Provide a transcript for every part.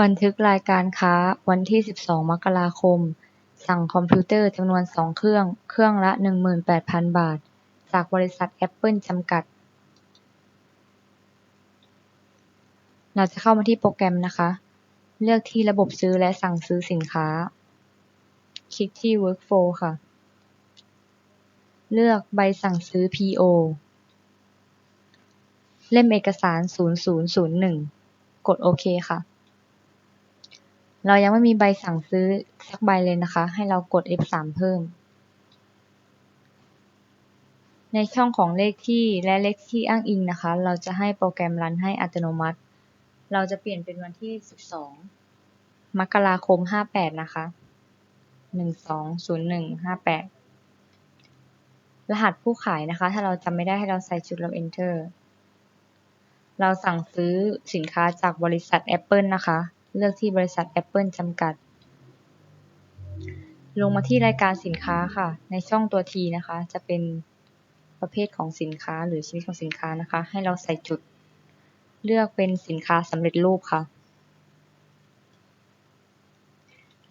บันทึกรายการค้าวันที่12มกราคมสั่งคอมพิวเตอร์จำนวน2เครื่อง เครื่องละ18,000บาท จากบริษัทแอปเปิลจำกัด เราจะเข้ามาที่โปรแกรมนะคะ เลือกที่ระบบซื้อและสั่งซื้อสินค้า คลิกที่ Workflow ค่ะ เลือกใบสั่งซื้อ PO เล่มเอกสาร 0001 กดโอเคค่ะ เรายังไม่มีใบสั่งซื้อสักใบเลยนะคะ ให้เรากด F3 เพิ่ม ในช่องของเลขที่และเลขที่อ้างอิงนะคะ เราจะให้โปรแกรมรันให้อัตโนมัติ เราจะเปลี่ยนเป็นวันที่ 12 มกราคม 58 นะคะ 120158 รหัสผู้ขายนะคะ ถ้าเราจำไม่ได้ให้เราใส่จุดแล้ว Enter เราสั่งซื้อสินค้าจากบริษัท Apple นะคะ เลือกที่บริษัท Apple จำกัด ลงมาที่รายการสินค้าค่ะ ในช่องตัว T นะคะ จะเป็นประเภทของสินค้าหรือชนิดของสินค้านะคะ ให้เราใส่จุด เลือกเป็นสินค้าสำเร็จรูปค่ะ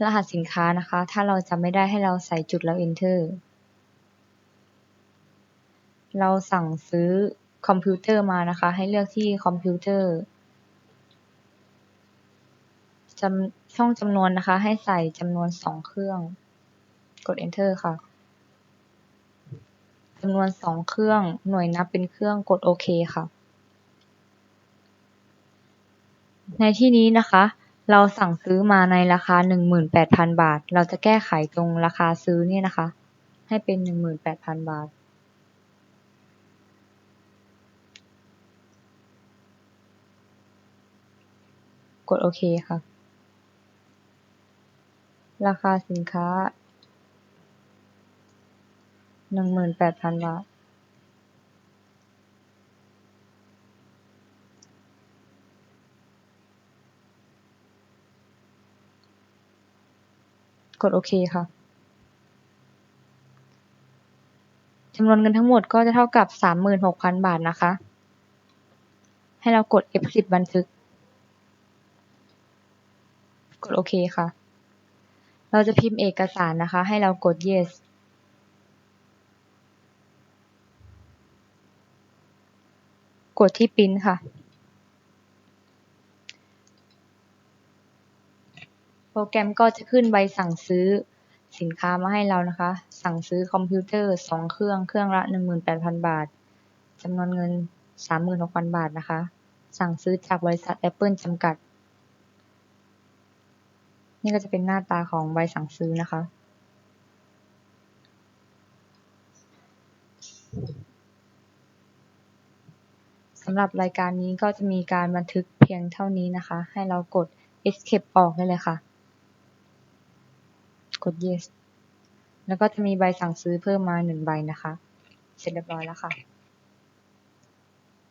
รหัสสินค้านะคะ ถ้าเราจำไม่ได้ให้เราใส่จุดแล้ว Enter เราสั่งซื้อคอมพิวเตอร์มานะคะ ให้เลือกที่คอมพิวเตอร์ จำช่องจำนวนนะคะ ให้ใส่จำนวน2เครื่อง กด Enter ค่ะจำนวน2เครื่อง หน่วยนับเป็นเครื่องกดโอเคค่ะ ในที่นี้นะคะ เราสั่งซื้อมาในราคา 18,000 บาท เราจะแก้ไขตรงราคาซื้อเนี่ยนะคะ ให้เป็น 18,000 บาทกดโอเคค่ะ ราคาสินค้า18,000บาท กดโอเคค่ะจำนวนเงินทั้งหมดก็จะเท่ากับ36,000บาทนะคะ ให้เรากด F10 บันทึก กดโอเคค่ะ เราจะพิมพ์เอกสารนะคะ ให้เรากด yes กดที่ปริ้นค่ะ โปรแกรมก็จะขึ้นใบสั่งซื้อสินค้ามาให้เรานะคะ สั่งซื้อคอมพิวเตอร์ 2 เครื่อง เครื่องละ 18,000 บาท จำนวนเงิน 36,000 บาทนะคะ สั่งซื้อจากบริษัท Apple จำกัด นี่ก็จะเป็นหน้าตาของใบสั่งซื้อนะคะ สำหรับรายการนี้ก็จะมีการบันทึกเพียงเท่านี้นะคะ ให้เรากด escape ออกได้เลยค่ะ กด yes แล้วก็จะมีใบสั่งซื้อเพิ่มมา1ใบนะคะ เสร็จเรียบร้อยแล้วค่ะ